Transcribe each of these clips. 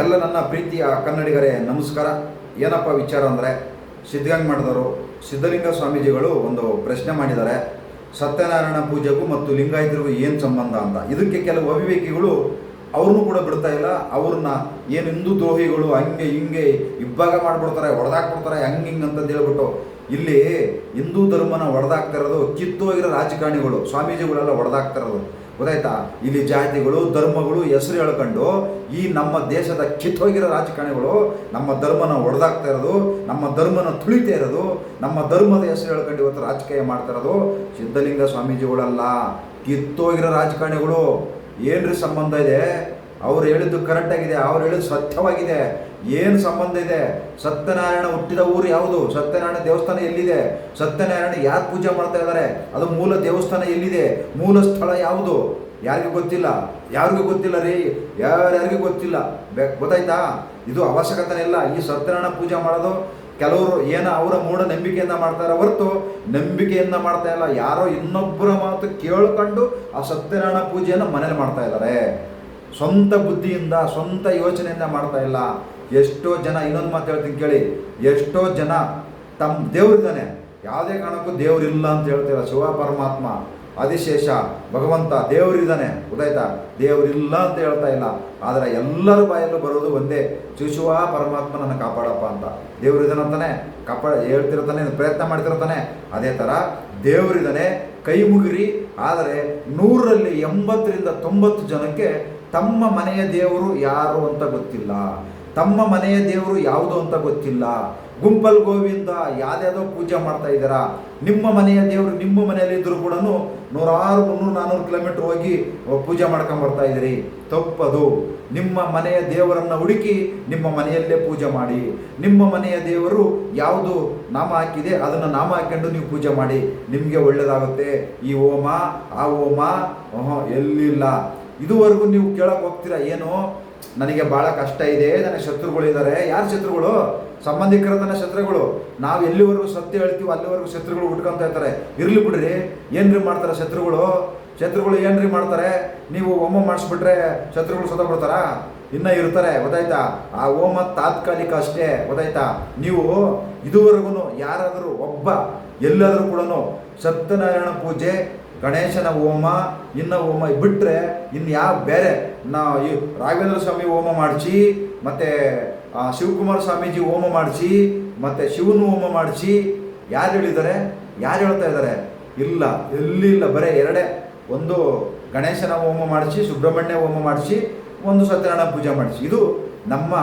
ಎಲ್ಲ ನನ್ನ ಪ್ರೀತಿಯ ಕನ್ನಡಿಗರೇ, ನಮಸ್ಕಾರ. ಏನಪ್ಪ ವಿಚಾರ ಅಂದರೆ, ಸಿದ್ಧಗಂಗ್ ಮಾಡಿದವರು ಸಿದ್ಧಲಿಂಗ ಸ್ವಾಮೀಜಿಗಳು ಒಂದು ಪ್ರಶ್ನೆ ಮಾಡಿದ್ದಾರೆ. ಸತ್ಯನಾರಾಯಣ ಪೂಜೆಗೂ ಮತ್ತು ಲಿಂಗಾಯತರಿಗೂ ಏನು ಸಂಬಂಧ ಅಂತ. ಇದಕ್ಕೆ ಕೆಲವು ಅವಿವೇಕಿಗಳು ಅವ್ರನ್ನೂ ಕೂಡ ಬಿಡ್ತಾ ಇಲ್ಲ. ಅವ್ರನ್ನ ಏನು ಹಿಂದೂ ದ್ರೋಹಿಗಳು ಹಂಗೆ ಹಿಂಗೆ ಇಬ್ಬಾಗ ಮಾಡಿಬಿಡ್ತಾರೆ, ಹೊಡೆದಾಕ್ಬಿಡ್ತಾರೆ, ಹಂಗೆ ಹಿಂಗೆ ಅಂತಂದು ಹೇಳ್ಬಿಟ್ಟು ಇಲ್ಲಿ ಹಿಂದೂ ಧರ್ಮನ ಹೊಡೆದಾಕ್ತಾ ಇರೋದು ಕಿತ್ತೋಗಿರೋ ರಾಜಕಾರಣಿಗಳು, ಸ್ವಾಮೀಜಿಗಳೆಲ್ಲ ಹೊಡೆದಾಕ್ತಾ ಇರೋದು. ಗೊತ್ತಾಯ್ತಾ? ಇಲ್ಲಿ ಜಾತಿಗಳು, ಧರ್ಮಗಳು ಹೆಸರು ಹೇಳ್ಕೊಂಡು ಈ ನಮ್ಮ ದೇಶದ ಕಿತ್ತೋಗಿರೋ ರಾಜಕಾರಣಿಗಳು ನಮ್ಮ ಧರ್ಮನ ಒಡೆದಾಗ್ತಾ ಇರೋದು, ನಮ್ಮ ಧರ್ಮನ ತುಳಿತಾ ಇರೋದು, ನಮ್ಮ ಧರ್ಮದ ಹೆಸರು ಹೇಳ್ಕೊಂಡು ಇವತ್ತು ರಾಜಕೀಯ ಮಾಡ್ತಾ ಇರೋದು ಸಿದ್ಧಲಿಂಗ ಸ್ವಾಮೀಜಿಗಳಲ್ಲ. ಕಿತ್ತೋಗಿರೋ ರಾಜಕಾರಣಿಗಳು. ಏನ್ರಿ ಸಂಬಂಧ ಇದೆ? ಅವ್ರು ಹೇಳಿದ್ದು ಕರೆಕ್ಟ್ ಆಗಿದೆ, ಅವ್ರು ಹೇಳಿದ್ದು ಸತ್ಯವಾಗಿದೆ. ಏನು ಸಂಬಂಧ ಇದೆ? ಸತ್ಯನಾರಾಯಣ ಹುಟ್ಟಿದ ಊರು ಯಾವುದು? ಸತ್ಯನಾರಾಯಣ ದೇವಸ್ಥಾನ ಎಲ್ಲಿದೆ? ಸತ್ಯನಾರಾಯಣ ಯಾರು ಪೂಜೆ ಮಾಡ್ತಾ ಇದ್ದಾರೆ? ಅದು ಮೂಲ ದೇವಸ್ಥಾನ ಎಲ್ಲಿದೆ? ಮೂಲ ಸ್ಥಳ ಯಾವುದು? ಯಾರಿಗೂ ಗೊತ್ತಿಲ್ಲ. ಯಾರಿಗೂ ಗೊತ್ತಿಲ್ಲ ರೀ? ಯಾರ್ಯಾರಿಗೂ ಗೊತ್ತಿಲ್ಲ. ಗೊತ್ತಾಯ್ತಾ? ಇದು ಅವಶ್ಯಕತೆ ಇಲ್ಲ. ಈ ಸತ್ಯನಾರಾಯಣ ಪೂಜೆ ಮಾಡೋದು ಕೆಲವರು ಏನೋ ಅವರ ಮೂಢ ನಂಬಿಕೆಯಿಂದ ಮಾಡ್ತಾರೆ ಹೊರತು ನಂಬಿಕೆಯಿಂದ ಮಾಡ್ತಾ ಇಲ್ಲ. ಯಾರೋ ಇನ್ನೊಬ್ಬರ ಮಾತು ಕೇಳ್ಕೊಂಡು ಆ ಸತ್ಯನಾರಾಯಣ ಪೂಜೆಯನ್ನು ಮನೇಲಿ ಮಾಡ್ತಾ ಇದ್ದಾರೆ. ಸ್ವಂತ ಬುದ್ಧಿಯಿಂದ, ಸ್ವಂತ ಯೋಚನೆಯಿಂದ ಮಾಡ್ತಾ ಇಲ್ಲ. ಎಷ್ಟೋ ಜನ, ಇನ್ನೊಂದು ಮಾತು ಹೇಳ್ತೀನಿ ಕೇಳಿ. ಎಷ್ಟೋ ಜನ ತಮ್ಮ ದೇವರಿದ್ದಾನೆ ಯಾವುದೇ ಕಾರಣಕ್ಕೂ ದೇವರಿಲ್ಲ ಅಂತ ಹೇಳ್ತೀರ ಶಿವ, ಪರಮಾತ್ಮ ಅಧಿಶೇಷ ಭಗವಂತ ದೇವರಿದ್ದಾನೆ ಗೊತ್ತಾಯ್ತಾ? ದೇವರಿಲ್ಲ ಅಂತ ಹೇಳ್ತಾ ಇಲ್ಲ. ಆದರೆ ಎಲ್ಲರ ಬಾಯಲ್ಲೂ ಬರೋದು ಒಂದೇ. ಶಿಶುವ ಪರಮಾತ್ಮ ನನ್ನ ಕಾಪಾಡಪ್ಪ ಅಂತ. ದೇವರಿದ್ದಾನಂತಾನೆ ಕಾಪಾಡ ಹೇಳ್ತಿರ್ತಾನೆ ಪ್ರಯತ್ನ ಮಾಡ್ತಿರ್ತಾನೆ ಅದೇ ಥರ ದೇವರಿದ್ದಾನೆ ಕೈ ಮುಗಿರಿ ಆದರೆ ನೂರರಲ್ಲಿ ಎಂಬತ್ತರಿಂದ ತೊಂಬತ್ತು ಜನಕ್ಕೆ ತಮ್ಮ ಮನೆಯ ದೇವರು ಯಾರು ಅಂತ ಗೊತ್ತಿಲ್ಲ. ತಮ್ಮ ಮನೆಯ ದೇವರು ಯಾವುದು ಅಂತ ಗೊತ್ತಿಲ್ಲ. ಗುಂಪಲ್ ಗೋವಿಂದ ಯಾವ್ದ್ಯಾವುದೋ ಪೂಜೆ ಮಾಡ್ತಾ ಇದ್ದೀರಾ? ನಿಮ್ಮ ಮನೆಯ ದೇವರು ನಿಮ್ಮ ಮನೆಯಲ್ಲಿ ಇದ್ರು ಕೂಡ ನೂರಾರು ಮುನ್ನೂರು ನಾನ್ನೂರು ಕಿಲೋಮೀಟರ್ ಹೋಗಿ ಪೂಜೆ ಮಾಡ್ಕೊಂಡು ಬರ್ತಾ ಇದ್ದೀರಿ. ತಪ್ಪದು. ನಿಮ್ಮ ಮನೆಯ ದೇವರನ್ನು ಹುಡುಕಿ ನಿಮ್ಮ ಮನೆಯಲ್ಲೇ ಪೂಜೆ ಮಾಡಿ. ನಿಮ್ಮ ಮನೆಯ ದೇವರು ಯಾವುದು ನಾಮ ಹಾಕಿದೆ ಅದನ್ನು ನಾಮ ಹಾಕೊಂಡು ನೀವು ಪೂಜೆ ಮಾಡಿ. ನಿಮಗೆ ಒಳ್ಳೆಯದಾಗುತ್ತೆ ಈ ಹೋಮ, ಆ ಹೋಮ ಎಲ್ಲಿಲ್ಲ. ಇದುವರೆಗೂ ನೀವು ಕೇಳಕ್ಕೆ ಹೋಗ್ತೀರಾ? ಏನು? ನನಗೆ ಭಾಳ ಕಷ್ಟ ಇದೆ ನನಗೆ ಶತ್ರುಗಳಿದ್ದಾರೆ ಯಾರು ಶತ್ರುಗಳು? ಸಂಬಂಧಿಕರ ತನ್ನ ಶತ್ರುಗಳು. ನಾವು ಎಲ್ಲಿವರೆಗೂ ಸತ್ಯ ಹೇಳ್ತೀವಿ ಅಲ್ಲಿವರೆಗೂ ಶತ್ರುಗಳು ಉಟ್ಕೊಂತ ಇರ್ತಾರೆ. ಇರ್ಲಿ ಬಿಡ್ರಿ, ಏನ್ರಿ ಮಾಡ್ತಾರೆ ಶತ್ರುಗಳು? ಶತ್ರುಗಳು ಏನ್ರಿ ಮಾಡ್ತಾರೆ? ನೀವು ಹೋಮ ಮಾಡಿಸ್ಬಿಟ್ರೆ ಶತ್ರುಗಳು ಸತ ಬಿಡ್ತಾರ? ಇನ್ನ ಇರ್ತಾರೆ, ಗೊತ್ತಾಯ್ತಾ? ಆ ಹೋಮ ತಾತ್ಕಾಲಿಕ ಅಷ್ಟೇ, ಗೊತ್ತಾಯ್ತಾ? ನೀವು ಇದುವರೆಗೂ ಯಾರಾದರೂ ಒಬ್ಬ, ಎಲ್ಲಾದರೂ ಕೂಡ ಸತ್ಯನಾರಾಯಣ ಪೂಜೆ ಗಣೇಶನ ಹೋಮ, ಇನ್ನ ಹೋಮ ಬಿಟ್ಟರೆ ಇನ್ನು ಯಾವ ಬೇರೆ. ನಾ ಈ ರಾಘವೇಂದ್ರ ಸ್ವಾಮಿ ಹೋಮ ಮಾಡಿಸಿ ಮತ್ತು ಶಿವಕುಮಾರ ಸ್ವಾಮೀಜಿ ಹೋಮ ಮಾಡಿಸಿ ಮತ್ತು ಶಿವನ ಹೋಮ ಮಾಡಿಸಿ ಯಾರು ಹೇಳಿದ್ದಾರೆ? ಯಾರು ಹೇಳ್ತಾ ಇದ್ದಾರೆ? ಇಲ್ಲ, ಎಲ್ಲಿ ಇಲ್ಲ, ಬರೀ ಎರಡೇ. ಒಂದು ಗಣೇಶನ ಹೋಮ ಮಾಡಿಸಿ ಸುಬ್ರಹ್ಮಣ್ಯ ಹೋಮ ಮಾಡಿಸಿ ಒಂದು ಸತ್ಯನಾರಾಯಣ ಪೂಜೆ ಮಾಡಿಸಿ ಇದು ನಮ್ಮ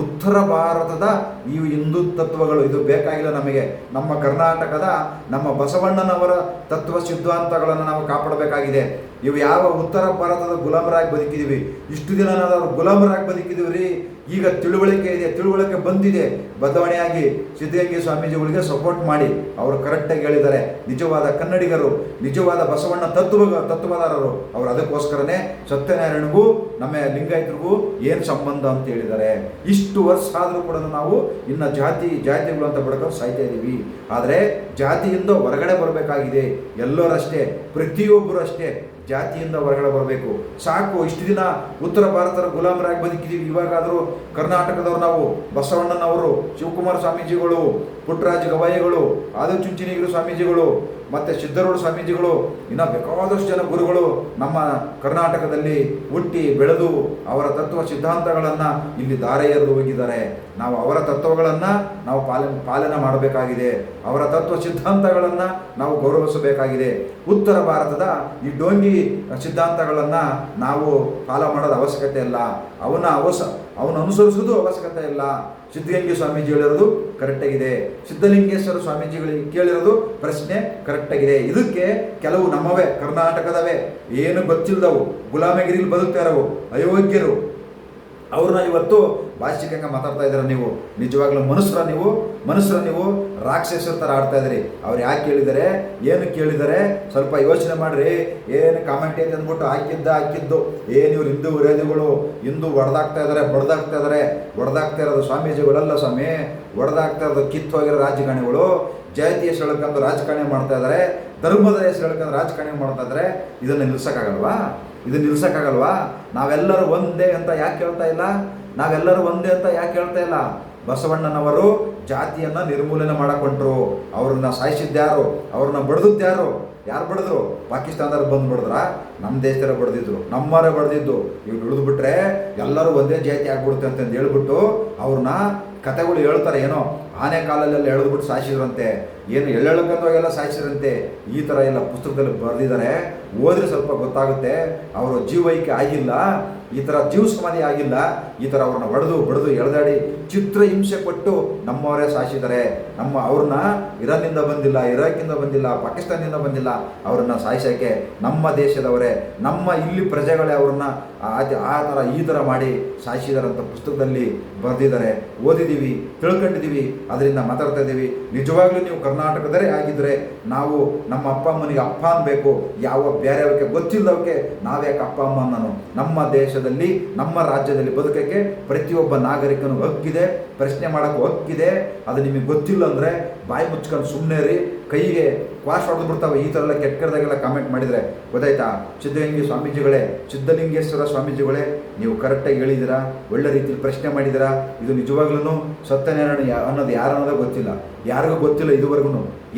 ಉತ್ತರ ಭಾರತದ ಈ ಹಿಂದೂ ತತ್ವಗಳು, ಇದು ಬೇಕಾಗಿಲ್ಲ ನಮಗೆ. ನಮ್ಮ ಕರ್ನಾಟಕದ, ನಮ್ಮ ಬಸವಣ್ಣನವರ ತತ್ವ ಸಿದ್ಧಾಂತಗಳನ್ನು ನಾವು ಕಾಪಾಡಬೇಕಾಗಿದೆ. ಇವು ಯಾವ ಉತ್ತರ ಭಾರತದ ಗುಲಾಮರಾಗಿ ಬದುಕಿದ್ದೀವಿ? ಇಷ್ಟು ದಿನ ನಾವು ಗುಲಾಮರಾಗಿ ಬದುಕಿದ್ದೀವಿ ರೀ. ಈಗ ತಿಳುವಳಿಕೆ ಇದೆ, ತಿಳುವಳಿಕೆ ಬಂದಿದೆ. ಬದಲಾವಣೆಯಾಗಿ ಸಿದ್ಧಗಂಗೆ ಸ್ವಾಮೀಜಿಗಳಿಗೆ ಸಪೋರ್ಟ್ ಮಾಡಿ. ಅವರು ಕರೆಕ್ಟಾಗಿ ಹೇಳಿದ್ದಾರೆ. ನಿಜವಾದ ಕನ್ನಡಿಗರು, ನಿಜವಾದ ಬಸವಣ್ಣ ತತ್ವ, ತತ್ವದಾರರು. ಅವರು ಅದಕ್ಕೋಸ್ಕರನೇ ಸತ್ಯನಾರಾಯಣಗೂ, ನಮ್ಮ ಲಿಂಗಾಯತರಿಗೂ ಏನು ಸಂಬಂಧ ಅಂತ ಹೇಳಿದ್ದಾರೆ. ಇಷ್ಟು ವರ್ಷ ಆದರೂ ಕೂಡ ನಾವು ಇನ್ನು ಜಾತಿ, ಜಾತಿಗಳು ಅಂತ ಬಡ್ಕೊಂಡು ಸಾಯ್ತಾ ಇದ್ದೀವಿ ಆದರೆ ಜಾತಿಯಿಂದ ಹೊರಗಡೆ ಬರಬೇಕಾಗಿದೆ. ಎಲ್ಲರಷ್ಟೇ ಪ್ರತಿಯೊಬ್ಬರು ಅಷ್ಟೇ. ಜಾತಿಯಿಂದ ಹೊರಗಡೆ ಬರಬೇಕು. ಸಾಕು, ಇಷ್ಟು ದಿನ ಉತ್ತರ ಭಾರತದ ಗುಲಾಮರಾಗಿ ಬದುಕಿದ್ದೀವಿ ಇವಾಗಾದರೂ ಕರ್ನಾಟಕದವರು ನಾವು ಬಸವಣ್ಣನವರು, ಶಿವಕುಮಾರ ಸ್ವಾಮೀಜಿಗಳು, ಪುಟ್ಟರಾಜ ಗವಾಯಿಗಳು, ಆದಚುಂಚನಗಿರಿ ಸ್ವಾಮೀಜಿಗಳು ಮತ್ತು ಸಿದ್ಧರೂಢ ಸ್ವಾಮೀಜಿಗಳು, ಇನ್ನು ಬೇಕಾದಷ್ಟು ಜನ ಗುರುಗಳು ನಮ್ಮ ಕರ್ನಾಟಕದಲ್ಲಿ ಹುಟ್ಟಿ ಬೆಳೆದು ಅವರ ತತ್ವ ಸಿದ್ಧಾಂತಗಳನ್ನು ಇಲ್ಲಿ ದಾರೆ ಹೋಗಿದ್ದಾರೆ. ನಾವು ಅವರ ತತ್ವಗಳನ್ನು ನಾವು ಪಾಲನೆ ಪಾಲನೆ ಮಾಡಬೇಕಾಗಿದೆ. ಅವರ ತತ್ವ ಸಿದ್ಧಾಂತಗಳನ್ನು ನಾವು ಗೌರವಿಸಬೇಕಾಗಿದೆ. ಉತ್ತರ ಭಾರತದ ಈ ಡೋಂಗಿ ಸಿದ್ಧಾಂತಗಳನ್ನು ನಾವು ಪಾಲ ಮಾಡೋದು ಅವಶ್ಯಕತೆ ಇಲ್ಲ. ಅವನ ಅವಸ ಅವನು ಅನುಸರಿಸೋದು ಅವಶ್ಯಕತೆ ಇಲ್ಲ. ಸಿದ್ಧಗಂಗೆ ಸ್ವಾಮೀಜಿ ಹೇಳಿರೋದು ಕರೆಕ್ಟಾಗಿದೆ ಸಿದ್ಧಲಿಂಗೇಶ್ವರ ಸ್ವಾಮೀಜಿಗಳಿಗೆ ಕೇಳಿರೋದು ಪ್ರಶ್ನೆ ಕರೆಕ್ಟಾಗಿದೆ ಇದಕ್ಕೆ ಕೆಲವು ನಮ್ಮವೇ ಕರ್ನಾಟಕದವೇ ಏನು ಗೊತ್ತಿಲ್ಲದವು. ಗುಲಾಮಗಿರಿಲಿ ಬದುಕ್ತಾ ಇರೋವು. ಅಯೋಗ್ಯರು. ಅವ್ರನ್ನ ಇವತ್ತು ಭಾಷಿಕಂಗ ಮಾತಾಡ್ತಾ ಇದ್ದೀರ ನೀವು? ನಿಜವಾಗ್ಲೂ ಮನುಷ್ಯರ ನೀವು? ಮನುಷ್ಯರ ನೀವು ರಾಕ್ಷಸರ ಥರ ಆಡ್ತಾ ಇದ್ದೀರಿ. ಅವ್ರು ಯಾಕೆ ಕೇಳಿದ್ದಾರೆ ಏನು ಕೇಳಿದ್ದಾರೆ ಸ್ವಲ್ಪ ಯೋಚನೆ ಮಾಡ್ರಿ. ಏನು ಕಾಮೆಂಟ್ ಐತೆ ಅಂದ್ಬಿಟ್ಟು ಹಾಕಿದ್ದ, ಹಾಕಿದ್ದು? ಏನು ಇವ್ರು ಹಿಂದೂ ವಿರೋಧಿಗಳು, ಹಿಂದೂ ಹೊಡೆದಾಗ್ತಾ ಇದ್ದಾರೆ ಬಡ್ದಾಗ್ತಾ ಇದ್ದಾರೆ ಹೊಡೆದಾಗ್ತಾ ಇರೋದು ಸ್ವಾಮೀಜಿಗಳಲ್ಲ ಸ್ವಾಮಿ. ಹೊಡೆದಾಗ್ತಾ ಇರೋದು ಕಿತ್ತು ಹೋಗಿರೋ ರಾಜಕಾರಣಿಗಳು. ಜಾತಿಯ ಹೇಳ್ಕೊಂಡು ರಾಜಕಾರಣಿ ಮಾಡ್ತಾ ಇದ್ದಾರೆ ಧರ್ಮದ ಹೆಸರು ಹೇಳ್ಕೊಂಡು ರಾಜಕಾರಣಿ ಮಾಡ್ತಾ ಇದ್ದಾರೆ ಇದನ್ನು ನಿಲ್ಸೋಕ್ಕಾಗಲ್ವಾ? ಇದನ್ನ ನಿಲ್ಸಕ್ಕಾಗಲ್ವಾ? ನಾವೆಲ್ಲರೂ ಒಂದೇ ಅಂತ ಯಾಕೆ ಹೇಳ್ತಾ ಇಲ್ಲ? ನಾವೆಲ್ಲರೂ ಒಂದೇ ಅಂತ ಯಾಕೆ ಹೇಳ್ತಾ ಇಲ್ಲ? ಬಸವಣ್ಣನವರು ಜಾತಿಯನ್ನ ನಿರ್ಮೂಲನೆ ಮಾಡಕೊಂಡ್ರು. ಅವ್ರನ್ನ ಸಾಯಿಸಿದ್ಯಾರು ಅವ್ರನ್ನ ಬಡ್ದಿದ್ದ್ಯಾರು ಯಾರು? ಬಡಿದ್ರು? ಪಾಕಿಸ್ತಾನದವ್ರು ಬಂದು ಬಡಿದ್ರ? ನಮ್ಮ ದೇಶದವ್ರು ಬಡ್ದಿದ್ರು. ನಮ್ಮವರೇ ಬಡ್ದಿದ್ದು. ಇವ್ರು ಹಿಡಿದ್ಬಿಟ್ರೆ ಎಲ್ಲರೂ ಒಂದೇ ಜಾತಿ ಆಗ್ಬಿಡುತ್ತೆ ಅಂತಂದು ಹೇಳ್ಬಿಟ್ಟು ಅವ್ರನ್ನ ಕತೆಗಳು ಹೇಳ್ತಾರೆ ಏನೋ. ಆನೆ ಕಾಲಲ್ಲೆಲ್ಲ ಎಳೆದ್ಬಿಟ್ಟು ಸಾಯಿಸಿದ್ರಂತೆ. ಏನು ಎಳ್ಳೆಳ್ಕಂದವಾಗೆಲ್ಲ ಸಾಯಿಸಿದ್ರಂತೆ. ಈ ಥರ ಎಲ್ಲ ಪುಸ್ತಕದಲ್ಲಿ ಬರೆದಿದ್ದಾರೆ. ಓದ್ರೆ ಸ್ವಲ್ಪ ಗೊತ್ತಾಗುತ್ತೆ. ಅವರ ಜೀವೈಕೆ ಆಗಿಲ್ಲ. ಈ ಥರ ಜೀವ ಸಮಾಧಿ ಆಗಿಲ್ಲ. ಈ ಥರ ಅವ್ರನ್ನ ಹೊಡೆದು ಬಡಿದು ಎಳೆದಾಡಿ ಚಿತ್ರ ಹಿಂಸೆ ಕೊಟ್ಟು ನಮ್ಮವರೇ ಸಾಯಿಸಿದ್ದಾರೆ. ನಮ್ಮ ಅವ್ರನ್ನ ಇರಾನ್ನಿಂದ ಬಂದಿಲ್ಲ, ಇರಾಕಿಂದ ಬಂದಿಲ್ಲ, ಪಾಕಿಸ್ತಾನದಿಂದ ಬಂದಿಲ್ಲ. ಅವ್ರನ್ನ ಸಾಯಿಸೋಕ್ಕೆ ನಮ್ಮ ದೇಶದವರೇ, ನಮ್ಮ ಇಲ್ಲಿ ಪ್ರಜೆಗಳೇ ಅವ್ರನ್ನ ಆ ಆ ಥರ ಈ ಥರ ಮಾಡಿ ಸಾಯಿಸಿದಾರಂತ ಪುಸ್ತಕದಲ್ಲಿ ಬರೆದಿದ್ದಾರೆ. ಓದಿದ್ದೀವಿ, ತಿಳ್ಕೊಂಡಿದ್ದೀವಿ. ಅದರಿಂದ ಮಾತಾಡ್ತಾ ಇದ್ದೀವಿ. ನಿಜವಾಗ್ಲೂ ನೀವು ಕರ್ನಾಟಕದರೇ ಆಗಿದ್ರೆ ನಾವು ನಮ್ಮ ಅಪ್ಪ ಅಮ್ಮನಿಗೆ ಅಪ್ಪ ಅನ್ಬೇಕು. ಯಾವ ಬೇರೆಯವಕ್ಕೆ ಗೊತ್ತಿಲ್ಲವಕ್ಕೆ ನಾವ್ಯಾಕೆ ಅಪ್ಪ, ಅಮ್ಮ ಅನ್ನೋನು ನಮ್ಮ ದೇಶದಲ್ಲಿ, ನಮ್ಮ ರಾಜ್ಯದಲ್ಲಿ ಬದುಕಕ್ಕೆ ಪ್ರತಿಯೊಬ್ಬ ನಾಗರಿಕನು ಹಕ್ಕಿದೆ ಪ್ರಶ್ನೆ ಮಾಡೋಕ್ಕೂ ಹಕ್ಕಿದೆ ಅದು ನಿಮಗೆ ಗೊತ್ತಿಲ್ಲ ಅಂದರೆ ಬಾಯಿ ಮುಚ್ಕೊಂಡು ಸುಮ್ಮನೆ ರೀ ಕೈಗೆ ಕ್ವಾಶ್ ಹೊಡೆದು ಬಿಡ್ತಾವೆ. ಈ ಥರ ಎಲ್ಲ ಕೆಟ್ಟ ಕೆಟ್ಟದಾಗೆಲ್ಲ ಕಾಮೆಂಟ್ ಮಾಡಿದರೆ ಗೊತ್ತಾಯ್ತಾ? ಸಿದ್ಧಗಂಗೆ ಸ್ವಾಮೀಜಿಗಳೇ, ಸಿದ್ಧಲಿಂಗೇಶ್ವರ ಸ್ವಾಮೀಜಿಗಳೇ, ನೀವು ಕರೆಕ್ಟಾಗಿ ಹೇಳಿದ್ದೀರಾ? ಒಳ್ಳೆ ರೀತಿಯಲ್ಲಿ ಪ್ರಶ್ನೆ ಮಾಡಿದ್ದೀರಾ? ಇದು ನಿಜವಾಗ್ಲೂ ಸತ್ಯನಾರಾಯಣ ಅನ್ನೋದು ಯಾರು ಅನ್ನೋದೇ ಗೊತ್ತಿಲ್ಲ. ಯಾರಿಗೂ ಗೊತ್ತಿಲ್ಲ ಇದುವರೆಗೂ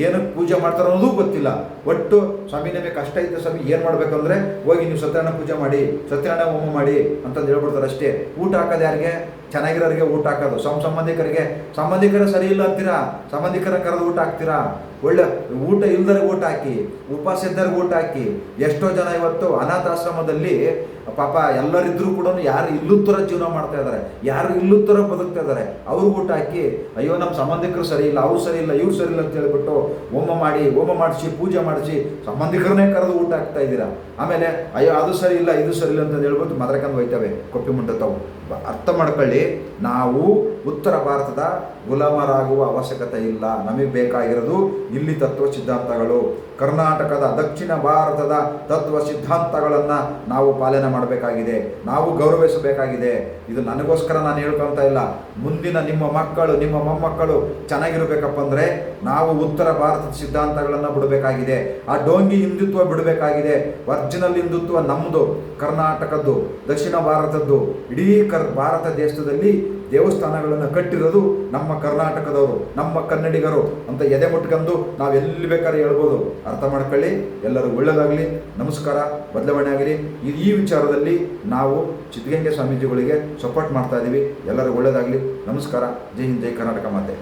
ಏನಕ್ಕೆ ಪೂಜೆ ಮಾಡ್ತಾರೋ ಅನ್ನೋದು ಗೊತ್ತಿಲ್ಲ. ಒಟ್ಟು ಸ್ವಾಮಿ ನಿಮಗೆ ಕಷ್ಟ ಇದ್ದ ಸ್ವಾಮಿ ಏನು ಮಾಡಬೇಕಂದ್ರೆ, ಹೋಗಿ ನೀವು ಸತ್ಯನಾರಾಯಣ ಪೂಜೆ ಮಾಡಿ, ಸತ್ಯನಾರಾಯಣ ಹೋಮ ಮಾಡಿ ಅಂತಂದು ಹೇಳ್ಬಿಡ್ತಾರೆ ಅಷ್ಟೇ ಊಟ ಹಾಕೋದು ಯಾರಿಗೆ? ಚೆನ್ನಾಗಿರೋರಿಗೆ ಊಟ ಹಾಕೋದು. ಸಮ ಸಂಬಂಧಿಕರಿಗೆ, ಸಂಬಂಧಿಕರ ಸರಿ ಇಲ್ಲ ಅಂತೀರಾ? ಸಂಬಂಧಿಕರ ಕರೆದು ಊಟ ಹಾಕ್ತೀರಾ? ಒಳ್ಳೆ ಊಟ ಇಲ್ದರಿಗೆ ಊಟ ಹಾಕಿ ಉಪವಾಸ ಇದ್ದವ್ರಿಗೆ ಊಟ ಹಾಕಿ, ಎಷ್ಟೋ ಜನ ಇವತ್ತು ಅನಾಥಾಶ್ರಮದಲ್ಲಿ ಪಾಪ ಎಲ್ಲರಿದ್ರೂ ಕೂಡ ಯಾರು ಇಲ್ಲುತ್ತರ ಜೀವನ ಮಾಡ್ತಾ ಇದ್ದಾರೆ. ಯಾರು ಇಲ್ಲುತ್ತರ ಬದುಕ್ತಾ ಇದ್ದಾರೆ. ಅವ್ರಿಗೆ ಊಟ ಹಾಕಿ, ಅಯ್ಯೋ ನಮ್ಮ ಸಂಬಂಧಿಕರು ಸರಿ ಇಲ್ಲ, ಅವ್ರು ಸರಿ ಇಲ್ಲ, ಇವ್ರು ಸರಿ ಇಲ್ಲ ಅಂತ ಹೇಳ್ಬಿಟ್ಟು ಹೋಮ ಮಾಡಿ, ಹೋಮ ಮಾಡಿಸಿ, ಪೂಜೆ ಮಾಡಿಸಿ ಸಂಬಂಧಿಕರನ್ನೇ ಕರೆದು ಊಟ ಹಾಕ್ತಾ ಇದ್ದೀರಾ? ಆಮೇಲೆ, ಅಯ್ಯೋ ಅದು ಸರಿ ಇಲ್ಲ, ಇದು ಸರಿ ಇಲ್ಲ ಅಂತ ಹೇಳ್ಬಿಟ್ಟು ಮದ್ರಕಂದು ಹೋಯ್ತವೆ, ಕೊಪ್ಪಿ ಮುಂಟತ್ತವು ಬ- ಅರ್ಥ ಮಾಡ್ಕೊಳ್ಳಿ. ನಾವು ಉತ್ತರ ಭಾರತದ ಗುಲಾಮರಾಗುವ ಅವಶ್ಯಕತೆ ಇಲ್ಲ. ನಮಗೆ ಬೇಕಾಗಿರೋದು ಇಲ್ಲಿ ತತ್ವ ಸಿದ್ಧಾಂತಗಳು. ಕರ್ನಾಟಕದ ದಕ್ಷಿಣ ಭಾರತದ ತತ್ವ ಸಿದ್ಧಾಂತಗಳನ್ನು ನಾವು ಪಾಲನೆ ಮಾಡಬೇಕಾಗಿದೆ. ನಾವು ಗೌರವಿಸಬೇಕಾಗಿದೆ. ಇದು ನನಗೋಸ್ಕರ ನಾನು ಹೇಳ್ಕೊಳ್ತಾ ಇಲ್ಲ. ಮುಂದಿನ ನಿಮ್ಮ ಮಕ್ಕಳು, ನಿಮ್ಮ ಮೊಮ್ಮಕ್ಕಳು ಚೆನ್ನಾಗಿರಬೇಕಪ್ಪ ಅಂದರೆ ನಾವು ಉತ್ತರ ಭಾರತದ ಸಿದ್ಧಾಂತಗಳನ್ನು ಬಿಡಬೇಕಾಗಿದೆ. ಆ ಡೋಂಗಿ ಹಿಂದುತ್ವ ಬಿಡಬೇಕಾಗಿದೆ. ಒರಿಜಿನಲ್ ಹಿಂದುತ್ವ ನಮ್ಮದು ಕರ್ನಾಟಕದ್ದು, ದಕ್ಷಿಣ ಭಾರತದ್ದು. ಇಡೀ ಕರ್, ಭಾರತ ದೇಶದಲ್ಲಿ ದೇವಸ್ಥಾನಗಳನ್ನು ಕಟ್ಟಿರೋದು ನಮ್ಮ ಕರ್ನಾಟಕದವರು, ನಮ್ಮ ಕನ್ನಡಿಗರು ಅಂತ ಎದೆ ಮುಟ್ಕೊಂಡು ನಾವು ಎಲ್ಲಿ ಬೇಕಾದ್ರೆ ಹೇಳ್ಬೋದು. ಅರ್ಥ ಮಾಡ್ಕೊಳ್ಳಿ ಎಲ್ಲರೂ ಒಳ್ಳೆಯದಾಗಲಿ ನಮಸ್ಕಾರ, ಬದಲಾವಣೆ ಆಗಲಿ ಈ ವಿಚಾರದಲ್ಲಿ ನಾವು ಚಿತ್ರಗಂಗೆ ಸ್ವಾಮೀಜಿಗಳಿಗೆ ಸಪೋರ್ಟ್ ಮಾಡ್ತಾ ಇದ್ದೀವಿ ಎಲ್ಲರೂ ಒಳ್ಳೆಯದಾಗಲಿ ನಮಸ್ಕಾರ. ಜೈ ಹಿಂದ್, ಜೈ ಕರ್ನಾಟಕ ಮಾತೆ.